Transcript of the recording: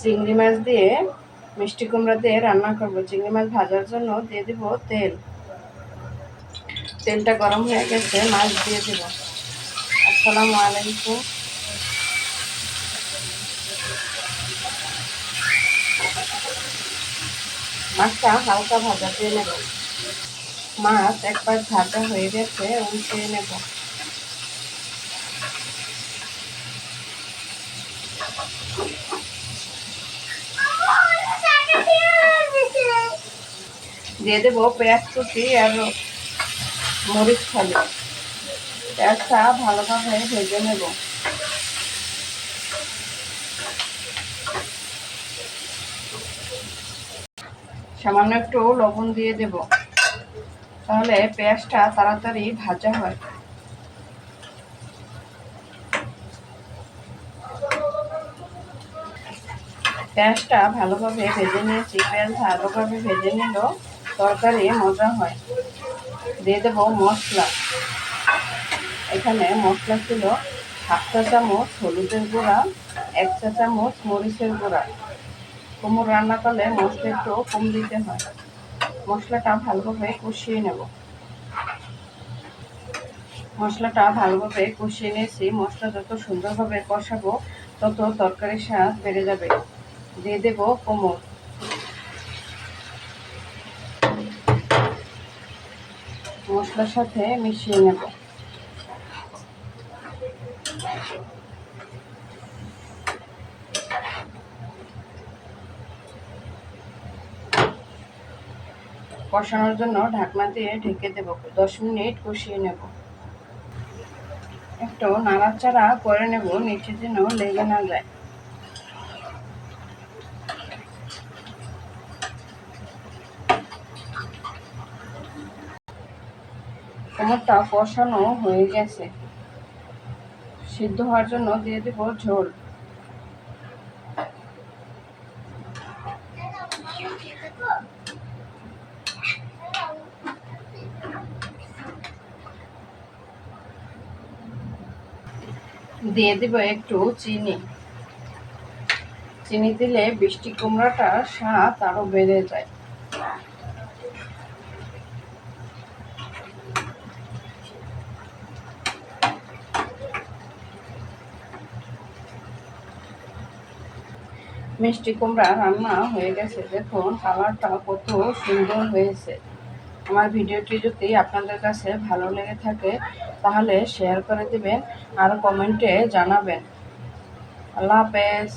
চিংড়ি মাছ দিয়ে মিষ্টি কুমড়া দিয়ে রান্না করব। চিংড়ি মাছ ভাজার জন্য দিয়ে দিব তেল। তেলটা গরম হয়ে গেছে, মাছ দিয়ে দিব। আসসালামু আলাইকুম। মাছটা হালকা ভাজা দিয়ে নেব। মাছ একবার ভাজা হয়ে গেছে, উল্টে নেব। দিয়ে দেবো পেঁয়াজ কুচি আর মরিচ খালি পেঁয়াজটা ভালোভাবে ভেজে নেব। সামান্য একটু লবণ দিয়ে দেব, তাহলে পেঁয়াজটা তাড়াতাড়ি ভাজা হয়। পেঁয়াজটা ভালোভাবে ভেজে নিয়েছি পেঁয়াজ ভালোভাবে ভেজে নিল। তরকারি মজা হয়। দিয়ে দেবো মশলা। এখানে মশলা ছিল হাফ চা চামচ হলুদের গুঁড়া, এক চা চামচ মরিচের গুঁড়া। কুমড় রান্না করলে মশলা একটু কম দিতে হয়। মশলাটা ভালোভাবে কষিয়ে নেব। মশলাটা ভালোভাবে কষিয়ে নিয়েছি। মশলা যত সুন্দরভাবে কষাবো, তত তরকারির স্বাদ বেড়ে যাবে। দিয়ে দেবো কোমর মশলার সাথে মিশিয়ে নেব। কষানোর জন্য ঢাকনা দিয়ে ঢেকে দেবো। দশ মিনিট কষিয়ে নেব। একটু নাড়াচাড়া করে নেব, নিচে যেন লেগে না যায়। কোমরটা কষানো হয়ে গেছে। সিদ্ধ হওয়ার জন্য দিয়ে দেবো ঝোল। দিয়ে দেব একটু চিনি। চিনি দিলে বৃষ্টি কুমড়াটা স্বাদ আরও বেড়ে যায়। মিষ্টি কুমড়া রান্না হয়ে গেছে। দেখুন কালারটা কত সুন্দর হয়েছে। আমার ভিডিওটি যদি আপনাদের কাছে ভালো লেগে থাকে, তাহলে শেয়ার করে দিবেন আর কমেন্টে জানাবেন। আল্লাহ হাফেজ।